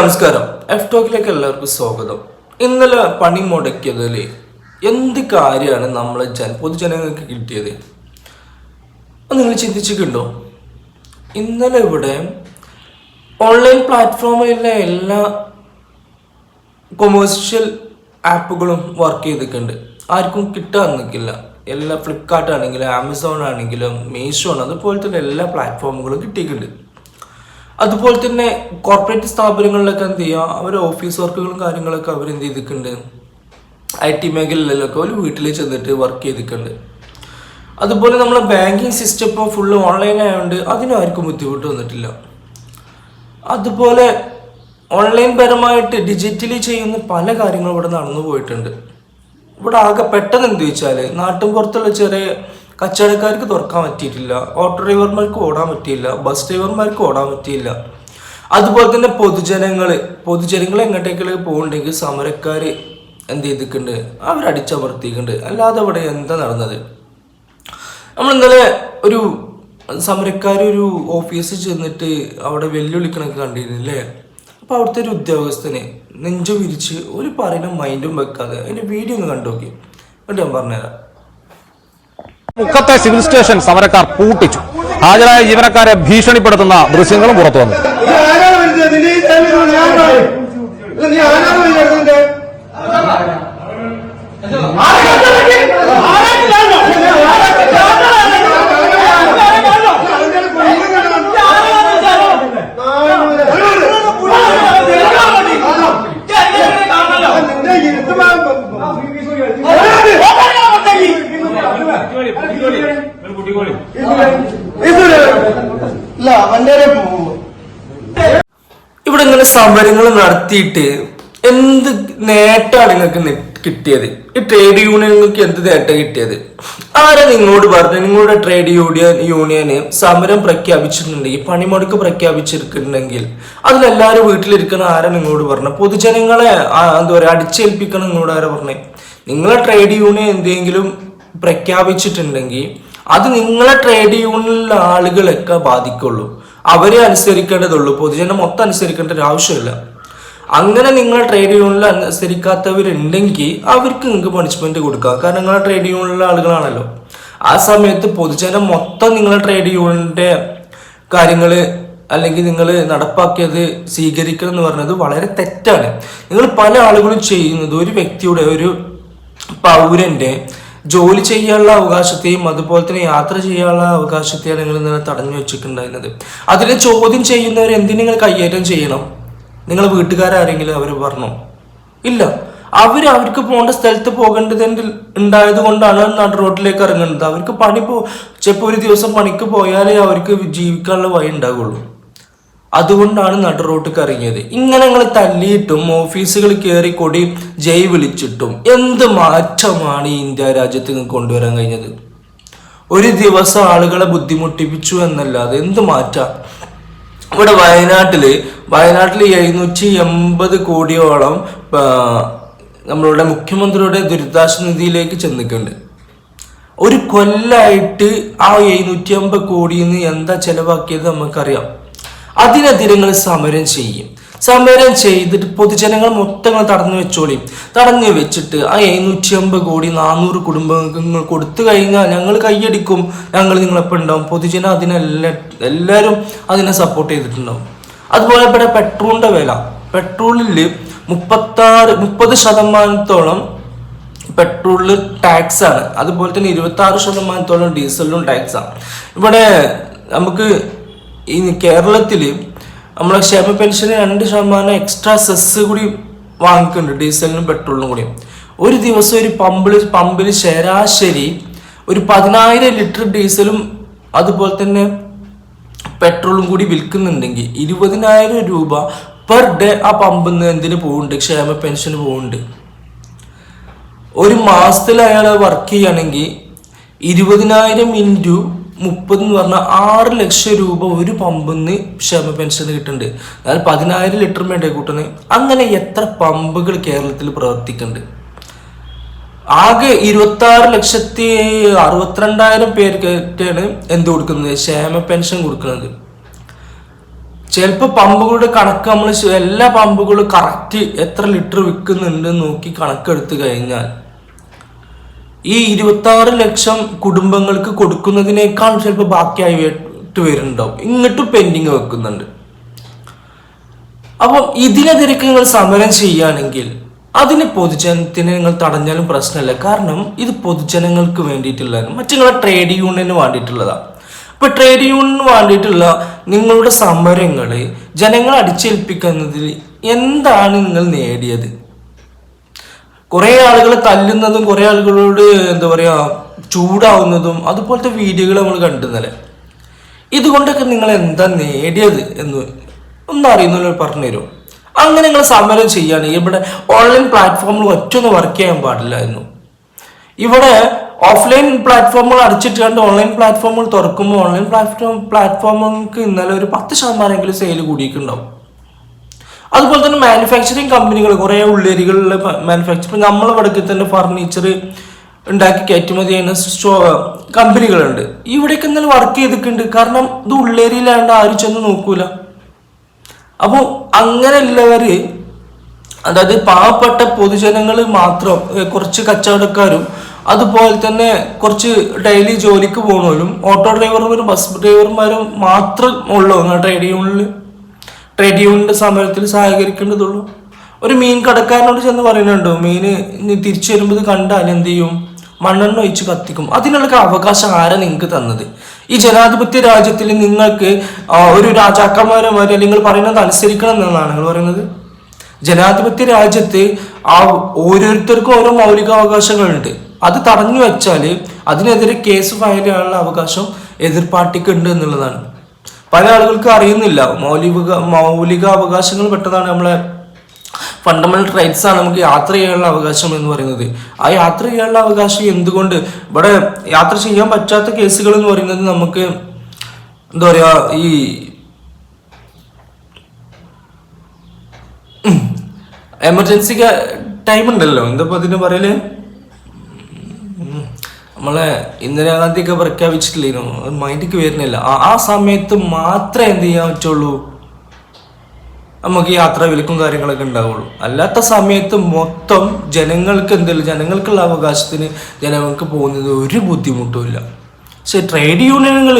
നമസ്കാരം. എഫ് ടോക്കിലേക്ക് എല്ലാവർക്കും സ്വാഗതം. ഇന്നലെ പണി മുടക്കിയതിൽ എന്ത് കാര്യമാണ് നമ്മളെ ജന പൊതുജനങ്ങൾക്ക് കിട്ടിയത്? നിങ്ങൾ ചിന്തിച്ചിട്ടുണ്ടോ? ഇന്നലെ ഇവിടെ ഓൺലൈൻ പ്ലാറ്റ്ഫോമിലെ എല്ലാ കൊമേഴ്ഷ്യൽ ആപ്പുകളും വർക്ക് ചെയ്തിട്ടുണ്ട്. ആർക്കും കിട്ടാൻ നിൽക്കില്ല. എല്ലാ ഫ്ലിപ്കാർട്ട് ആണെങ്കിലും ആമസോൺ ആണെങ്കിലും മീഷോ ആണ്. അതുപോലെ തന്നെ എല്ലാ പ്ലാറ്റ്ഫോമുകളും കിട്ടിയിട്ടുണ്ട്. അതുപോലെ തന്നെ കോർപ്പറേറ്റ് സ്ഥാപനങ്ങളിലൊക്കെ എന്ത് ചെയ്യുക? അവർ ഓഫീസ് വർക്കുകളും കാര്യങ്ങളൊക്കെ അവർ എന്ത് ചെയ്തിട്ടുണ്ട്? ഐ ടി മേഖലയിലൊക്കെ അവർ വീട്ടിൽ ചെന്നിട്ട് വർക്ക് ചെയ്തിട്ടുണ്ട്. അതുപോലെ നമ്മളെ ബാങ്കിങ് സിസ്റ്റം ഇപ്പോൾ ഫുള്ള് ഓൺലൈൻ ആയതുകൊണ്ട് അതിനും ആർക്കും ബുദ്ധിമുട്ട് വന്നിട്ടില്ല. അതുപോലെ ഓൺലൈൻ പരമായിട്ട് ഡിജിറ്റലി ചെയ്യുന്ന പല കാര്യങ്ങളും ഇവിടെ നടന്നു പോയിട്ടുണ്ട്. ഇവിടെ ആകെ പെട്ടെന്ന് എന്ത് ചോദിച്ചാൽ നാട്ടും പുറത്തുള്ള ചെറിയ കച്ചവടക്കാർക്ക് തുറക്കാൻ പറ്റിയിട്ടില്ല ഓട്ടോ ഡ്രൈവർമാർക്ക് ഓടാൻ പറ്റിയില്ല ബസ് ഡ്രൈവർമാർക്ക് ഓടാൻ പറ്റിയില്ല. അതുപോലെ തന്നെ പൊതുജനങ്ങൾ പൊതുജനങ്ങൾ എങ്ങോട്ടേക്കുള്ള പോകുന്നുണ്ടെങ്കിൽ സമരക്കാർ എന്ത് ചെയ്തിട്ടുണ്ട്? അവരടിച്ചമർത്തിയിട്ടുണ്ട്. അല്ലാതെ അവിടെ എന്താ നടന്നത്? നമ്മൾ ഇന്നലെ ഒരു സമരക്കാർ ഒരു ഓഫീസിൽ ചെന്നിട്ട് അവിടെ വെല്ലുവിളിക്കണൊക്കെ കണ്ടിരുന്നില്ലേ? അപ്പോൾ അവിടുത്തെ ഒരു ഉദ്യോഗസ്ഥനെ നെഞ്ചു വിരിച്ച് ഒരു പറയുന്ന മൈൻഡും വെക്കാതെ അതിന്റെ വീഡിയോ ഒന്ന് കണ്ടു നോക്കി എന്നിട്ട് ഞാൻ പറഞ്ഞുതരാം. മുക്കത്തെ സിവിൽ സ്റ്റേഷൻ സമരക്കാർ പൂട്ടിച്ചു. ഹാജരായ ജീവനക്കാരെ ഭീഷണിപ്പെടുത്തുന്ന ദൃശ്യങ്ങളും പുറത്തു വന്നു ഇത് ആരാണ് വരുന്നത്? നിന്റെ ഈ ടൈമിൽ നീ ആരാണ്? ഇല്ല, നീ ആരാണ് വരുന്നത് ഇതിന്റെ? നിന്റെ ഇരുത്ത് മാ- ഇത് ഇല്ല അവന്റെ ഇവിടെ ഇങ്ങനെ സമരങ്ങൾ നടത്തിയിട്ട് എന്ത് നേട്ടമാണ് നിങ്ങൾക്ക് കിട്ടിയത്? ഈ ട്രേഡ് യൂണിയനുകൾക്ക് എന്ത് നേട്ടം കിട്ടിയത്? ആരാ നിങ്ങളോട് പറഞ്ഞു നിങ്ങളുടെ ട്രേഡ് യൂണിയൻ യൂണിയന് സമരം പ്രഖ്യാപിച്ചിട്ടുണ്ടെങ്കിൽ പണിമുടക്ക് പ്രഖ്യാപിച്ചിരിക്കുന്നുണ്ടെങ്കിൽ അതിലെല്ലാവരും വീട്ടിലിരിക്കുന്ന ആരാ നിങ്ങളോട് പറഞ്ഞു പൊതുജനങ്ങളെ എന്താ പറയുക അടിച്ചേൽപ്പിക്കണം നിങ്ങളോട് ആരാ പറഞ്ഞു നിങ്ങളെ ട്രേഡ് യൂണിയൻ എന്തെങ്കിലും പ്രഖ്യാപിച്ചിട്ടുണ്ടെങ്കിൽ അത് നിങ്ങളെ ട്രേഡ് യൂണിയനിലെ ആളുകളൊക്കെ ബാധിക്കുള്ളൂ. അവരെ അനുസരിക്കേണ്ടതുള്ളൂ. പൊതുജനം മൊത്തം അനുസരിക്കേണ്ട ഒരു ആവശ്യമില്ല. അങ്ങനെ നിങ്ങൾ ട്രേഡ് യൂണിയനിൽ അനുസരിക്കാത്തവരുണ്ടെങ്കിൽ അവർക്ക് നിങ്ങൾക്ക് പണിഷ്മെന്റ് കൊടുക്കാം. കാരണം നിങ്ങൾ ട്രേഡ് യൂണിയനിലെ ആളുകളാണല്ലോ. ആ സമയത്ത് പൊതുജനം മൊത്തം നിങ്ങളെ ട്രേഡ് യൂണിയന്റെ കാര്യങ്ങൾ അല്ലെങ്കിൽ നിങ്ങൾ നടപ്പാക്കിയത് സ്വീകരിക്കണം എന്ന് പറഞ്ഞത് വളരെ തെറ്റാണ്. നിങ്ങൾ പല ആളുകളും ചെയ്യുന്നത് ഒരു വ്യക്തിയുടെ ഒരു പൗരന്റെ ജോലി ചെയ്യാനുള്ള അവകാശത്തെയും അതുപോലെ തന്നെ യാത്ര ചെയ്യാനുള്ള അവകാശത്തെയാണ് നിങ്ങൾ ഇന്നലെ തടഞ്ഞു വെച്ചിട്ടുണ്ടായിരുന്നത്. അതിനെ ചോദ്യം ചെയ്യുന്നവർ എന്തിനു നിങ്ങൾ കൈയേറ്റം ചെയ്യണം? നിങ്ങൾ വീട്ടുകാരെങ്കിലും അവർ പറഞ്ഞോ? ഇല്ല. അവർ അവർക്ക് പോകേണ്ട സ്ഥലത്ത് പോകേണ്ടത് ഉണ്ടായത് കൊണ്ടാണ് നാട് റോഡിലേക്ക് ഇറങ്ങുന്നത്. അവർക്ക് പണി പോ ചിലപ്പോൾ ഒരു ദിവസം പണിക്ക് പോയാലേ അവർക്ക് ജീവിക്കാനുള്ള വഴി ഉണ്ടാകുള്ളൂ അതുകൊണ്ടാണ് നടുറോട്ട് ഇറങ്ങിയത് ഇങ്ങനെ നിങ്ങൾ തല്ലിയിട്ടും ഓഫീസുകൾ കയറി കൊടി ജയ് വിളിച്ചിട്ടും എന്ത് മാറ്റമാണ് ഈ ഇന്ത്യ രാജ്യത്ത് നിന്ന് കൊണ്ടുവരാൻ കഴിഞ്ഞത്? ഒരു ദിവസം ആളുകളെ ബുദ്ധിമുട്ടിപ്പിച്ചു എന്നല്ലാതെ എന്ത് മാറ്റാം? ഇവിടെ വയനാട്ടിൽ വയനാട്ടിൽ എഴുന്നൂറ്റി എൺപത് കോടിയോളം നമ്മളുടെ മുഖ്യമന്ത്രിയുടെ ദുരിതാശ്വാസ നിധിയിലേക്ക് ചെന്നിട്ടുണ്ട്. ഒരു കൊല്ലായിട്ട് ആ എഴുന്നൂറ്റി അമ്പത് കോടിയിൽ നിന്ന് എന്താ ചെലവാക്കിയത് നമുക്കറിയാം. അതിനെതിരെ നിങ്ങൾ സമരം ചെയ്യും. സമരം ചെയ്തിട്ട് പൊതുജനങ്ങൾ മൊത്തം നിങ്ങൾ തടഞ്ഞു വെച്ചോളി. തടഞ്ഞു വെച്ചിട്ട് ആ എഴുന്നൂറ്റി അമ്പത് കോടി നാനൂറ് കുടുംബങ്ങൾ കൊടുത്തു കഴിഞ്ഞാൽ ഞങ്ങൾ കൈയടിക്കും. ഞങ്ങൾ നിങ്ങളെപ്പോൾ ഉണ്ടാവും. പൊതുജനം അതിനെല്ലാം എല്ലാവരും അതിനെ സപ്പോർട്ട് ചെയ്തിട്ടുണ്ടാവും. അതുപോലെ ഇവിടെ പെട്രോളിന്റെ വില. പെട്രോളിൽ മുപ്പത്താറ് മുപ്പത് ശതമാനത്തോളം പെട്രോളിൽ ടാക്സ് ആണ് അതുപോലെ തന്നെ ഇരുപത്തി ആറ് ശതമാനത്തോളം ഡീസലിലും ടാക്സ് ആണ് ഇവിടെ നമുക്ക് ഈ കേരളത്തിൽ നമ്മളെ ക്ഷേമ പെൻഷന് രണ്ട് ശതമാനം എക്സ്ട്രാ സെസ് കൂടി വാങ്ങിക്കുന്നുണ്ട് ഡീസലിനും പെട്രോളിനും കൂടി. ഒരു ദിവസം ഒരു പമ്പിൽ പമ്പിൽ ശരാശരി ഒരു പതിനായിരം ലിറ്റർ ഡീസലും അതുപോലെ തന്നെ പെട്രോളും കൂടി വിൽക്കുന്നുണ്ടെങ്കിൽ ഇരുപതിനായിരം രൂപ പെർ ഡേ ആ പമ്പിൽ നിന്ന് എന്തിന് പോകുന്നുണ്ട് ക്ഷേമ പെൻഷന് പോകുന്നുണ്ട് ഒരു മാസത്തിൽ അയാൾ വർക്ക് ചെയ്യുകയാണെങ്കിൽ ഇരുപതിനായിരം ഇന്റു മുപ്പത് എന്ന് പറഞ്ഞാൽ ആറ് ലക്ഷം രൂപ ഒരു പമ്പിന്ന് ക്ഷേമ പെൻഷൻ കിട്ടുന്നുണ്ട്. അതായത് പതിനായിരം ലിറ്റർ വേണ്ടേ കൂട്ടുന്നത് അങ്ങനെ എത്ര പമ്പുകൾ കേരളത്തിൽ പ്രവർത്തിക്കുന്നുണ്ട്? ആകെ ഇരുപത്തി ആറ് ലക്ഷത്തി അറുപത്തിരണ്ടായിരം പേർക്കാണ് എന്ത് കൊടുക്കുന്നത്? ക്ഷേമ പെൻഷൻ കൊടുക്കുന്നത്. ചിലപ്പോൾ പമ്പുകളുടെ കണക്ക് നമ്മൾ എല്ലാ പമ്പുകളും കറക്റ്റ് എത്ര ലിറ്റർ വിൽക്കുന്നുണ്ട് നോക്കി കണക്കെടുത്ത് കഴിഞ്ഞാൽ ഈ ഇരുപത്തി ലക്ഷം കുടുംബങ്ങൾക്ക് കൊടുക്കുന്നതിനേക്കാൾ ചിലപ്പോൾ ബാക്കിയായി ബാക്കിയായിട്ട് വരുന്നുണ്ടാവും. ഇങ്ങോട്ടും പെൻഡിങ് വെക്കുന്നുണ്ട്. അപ്പം ഇതിനെതിരെ നിങ്ങൾ സമരം ചെയ്യുകയാണെങ്കിൽ അതിന് പൊതുജനത്തിന് നിങ്ങൾ തടഞ്ഞാലും പ്രശ്നമില്ല. കാരണം ഇത് പൊതുജനങ്ങൾക്ക് വേണ്ടിയിട്ടുള്ളതാണ്. മറ്റു നിങ്ങളെ ട്രേഡ് യൂണിയന് വേണ്ടിയിട്ടുള്ളതാണ് ഇപ്പൊ ട്രേഡ് യൂണിയന് വേണ്ടിയിട്ടുള്ള നിങ്ങളുടെ സമരങ്ങൾ ജനങ്ങളെ അടിച്ചേൽപ്പിക്കുന്നതിൽ എന്താണ് നിങ്ങൾ നേടിയത്? കുറെ ആളുകൾ തല്ലുന്നതും കുറെ ആളുകളോട് എന്താ പറയാ ചൂടാവുന്നതും അതുപോലത്തെ വീഡിയോകൾ നമ്മൾ കണ്ടുന്നല്ലേ ഇതുകൊണ്ടൊക്കെ നിങ്ങൾ എന്താ നേടിയത് എന്ന് ഒന്നും അറിയുന്നില്ല പറഞ്ഞു തരും അങ്ങനെ നിങ്ങൾ സമരം ചെയ്യാണ്. ഇവിടെ ഓൺലൈൻ പ്ലാറ്റ്ഫോമിൽ ഒറ്റൊന്നും വർക്ക് ചെയ്യാൻ പാടില്ല എന്നു. ഇവിടെ ഓഫ്ലൈൻ പ്ലാറ്റ്ഫോമുകൾ അടച്ചിട്ട് കണ്ട് ഓൺലൈൻ പ്ലാറ്റ്ഫോമുകൾ തുറക്കുമ്പോൾ ഓൺലൈൻ പ്ലാറ്റ്ഫോം പ്ലാറ്റ്ഫോമുകൾക്ക് ഇന്നലെ ഒരു പത്ത് ശതമാനമെങ്കിലും സെയിൽ കൂടിയിട്ടുണ്ടാവും. അതുപോലെ തന്നെ മാനുഫാക്ചറിങ് കമ്പനികൾ കുറേ ഉള്ളേരികളിലെ മാനുഫാക്ചർ ഇപ്പം നമ്മളെ വടക്കിൽ തന്നെ ഫർണിച്ചർ ഉണ്ടാക്കി കയറ്റുമതി ചെയ്യുന്ന സ്റ്റോ കമ്പനികളുണ്ട് ഇവിടേക്ക് എന്നാലും വർക്ക് ചെയ്തിട്ടുണ്ട്. കാരണം ഇത് ഉള്ളേരിയിലാണ്ട് ആരും ചെന്ന് നോക്കൂല. അപ്പോൾ അങ്ങനെയുള്ളവർ അതായത് പാവപ്പെട്ട പൊതുജനങ്ങൾ മാത്രം കുറച്ച് കച്ചവടക്കാരും അതുപോലെ തന്നെ കുറച്ച് ഡെയിലി ജോലിക്ക് പോകുന്നവരും ഓട്ടോ ഡ്രൈവർമാരും ബസ് ഡ്രൈവർമാരും മാത്രം ഉള്ളൂ ട്രേഡ് യൂണിയനിൽ ട്രേഡ് യൂണിയന്റെ സമരത്തിൽ സഹകരിക്കേണ്ടതുള്ളൂ. ഒരു മീൻ കടക്കാരനോട് ചെന്ന് പറയുന്നുണ്ടോ മീന് തിരിച്ചു വരുമ്പോൾ കണ്ടാൽ എന്ത് ചെയ്യും? മണ്ണെണ്ണ ഒഴിച്ച് കത്തിക്കും. അതിനുള്ള അവകാശം ആരാ നിങ്ങൾക്ക് തന്നത്? ഈ ജനാധിപത്യ രാജ്യത്തിൽ നിങ്ങൾക്ക് ഒരു രാജാക്കന്മാരെ നിങ്ങൾ പറയുന്നത് അനുസരിക്കണം എന്നാണ് നിങ്ങൾ പറയുന്നത്? ജനാധിപത്യ രാജ്യത്ത് ആ ഓരോരുത്തർക്കും ഓരോ മൗലികാവകാശങ്ങളുണ്ട്. അത് തടഞ്ഞു വെച്ചാൽ അതിനെതിരെ കേസ് ഫയൽ ചെയ്യാനുള്ള അവകാശം എതിർ പാർട്ടിക്ക് ഉണ്ട് എന്നുള്ളതാണ്. പല ആളുകൾക്കും അറിയുന്നില്ല. മൗലിക മൗലിക അവകാശങ്ങൾ പെട്ടതാണ് നമ്മളെ ഫണ്ടമെന്റൽ റൈറ്റ്സ് ആണ് നമുക്ക് യാത്ര ചെയ്യാനുള്ള അവകാശം എന്ന് പറയുന്നത്. ആ യാത്ര ചെയ്യാനുള്ള അവകാശം എന്തുകൊണ്ട്? ഇവിടെ യാത്ര ചെയ്യാൻ പറ്റാത്ത കേസുകൾ എന്ന് പറയുന്നത് നമുക്ക് എന്താ പറയാ ഈ എമർജൻസി ടൈം ഉണ്ടല്ലോ. എന്താ അതിന് പറയൽ. നമ്മളെ ഇന്ദിരാഗാന്ധിയൊക്കെ പ്രഖ്യാപിച്ചിട്ടില്ലേനു? മൈൻഡിക്ക് വരുന്നില്ല. ആ സമയത്ത് മാത്രമേ എന്ത് ചെയ്യാൻ പറ്റുള്ളൂ? നമുക്ക് യാത്ര വിലക്കും കാര്യങ്ങളൊക്കെ ഉണ്ടാവുള്ളൂ. അല്ലാത്ത സമയത്ത് മൊത്തം ജനങ്ങൾക്ക് എന്തെങ്കിലും ജനങ്ങൾക്കുള്ള അവകാശത്തിന് ജനങ്ങൾക്ക് പോകുന്നത് ഒരു ബുദ്ധിമുട്ടുമില്ല പക്ഷെ ട്രേഡ് യൂണിയനുകൾ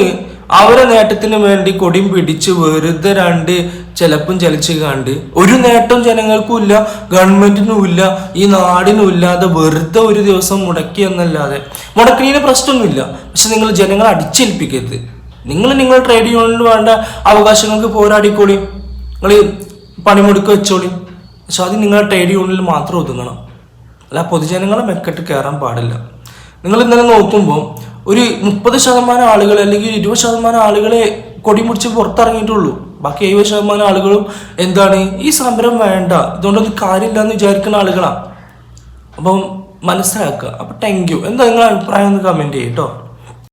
അവരെ നേട്ടത്തിന് വേണ്ടി കൊടിയും പിടിച്ച് വെറുതെ രണ്ട് ചിലപ്പം ചലിച്ച് കണ്ട്. ഒരു നേട്ടം ജനങ്ങൾക്കുമില്ല ഗവൺമെന്റിനും ഇല്ല ഈ നാടിനും ഇല്ലാതെ വെറുതെ ഒരു ദിവസം മുടക്കി എന്നല്ലാതെ. മുടക്കിന് പ്രശ്നമൊന്നുമില്ല. പക്ഷെ നിങ്ങൾ ജനങ്ങളെ അടിച്ചേൽപ്പിക്കരുത്. നിങ്ങൾ നിങ്ങൾ ട്രേഡ് യൂണിയനിൽ വേണ്ട അവകാശങ്ങൾക്ക് പോരാടിക്കോളി. നിങ്ങൾ പണിമുടക്ക് വെച്ചോളി. പക്ഷെ അത് നിങ്ങളെ ട്രേഡ് യൂണിയനിൽ മാത്രം ഒതുങ്ങണം. അല്ല പൊതുജനങ്ങളെ മെക്കെട്ട് കയറാൻ പാടില്ല. നിങ്ങൾ ഇന്നലെ നോക്കുമ്പോൾ ഒരു മുപ്പത് ശതമാനം ആളുകൾ അല്ലെങ്കിൽ ഇരുപത് ശതമാനം ആളുകളെ കൊടി മുടിച്ച് പുറത്തിറങ്ങിയിട്ടുള്ളൂ. ബാക്കി എഴുപത് ശതമാനം ആളുകളും എന്താണ്? ഈ സമരം വേണ്ട. ഇതുകൊണ്ടൊന്നും കാര്യമില്ല എന്ന് വിചാരിക്കുന്ന ആളുകളാണ് അപ്പം മനസ്സിലാക്കുക. അപ്പം താങ്ക് യു എന്താ നിങ്ങളുടെ അഭിപ്രായം? ഒന്ന് കമന്റ് ചെയ്യും കേട്ടോ